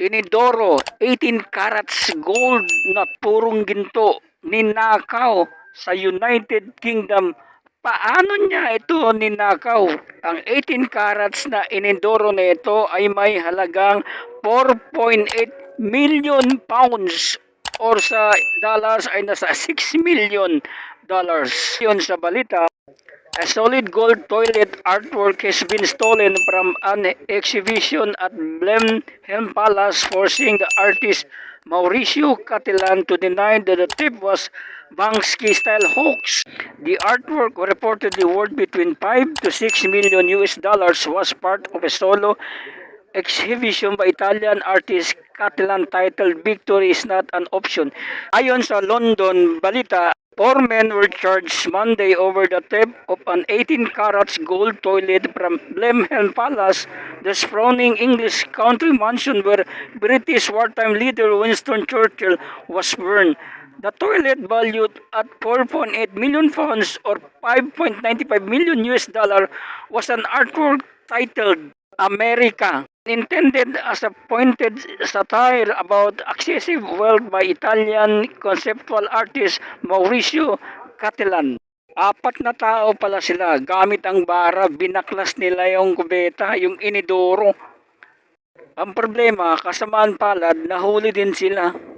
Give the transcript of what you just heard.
Inidoro, 18 carats gold na purong ginto, ninakaw sa United Kingdom. Paano niya ito ninakaw? Ang 18 carats na inidoro na ito ay may halagang 4.8 million pounds or sa dollars ay nasa 6 million dollars. Yun sa balita, A solid gold toilet artwork has been stolen from an exhibition at Blenheim Palace, forcing the artist Mauricio Catalan to deny that the tip was Banksy-style hoax. The artwork, reportedly worth between 5 to 6 million US dollars, was part of a solo exhibition by Italian artist Catalan titled Victory is not an option. Ayon sa London Balita, four men were charged Monday over the theft of an 18 carats gold toilet from Blenheim Palace, the sprawling English country mansion where British wartime leader Winston Churchill was born. The toilet valued at 4.8 million pounds or 5.95 million US dollar was an artwork titled America, intended as a pointed satire about excessive wealth by Italian conceptual artist Mauricio Catalan. Apat na tao pala sila gamit ang bara, binaklas nila yung kubeta, yung inidoro. Ang problema, kasamaan palad, nahuli din sila.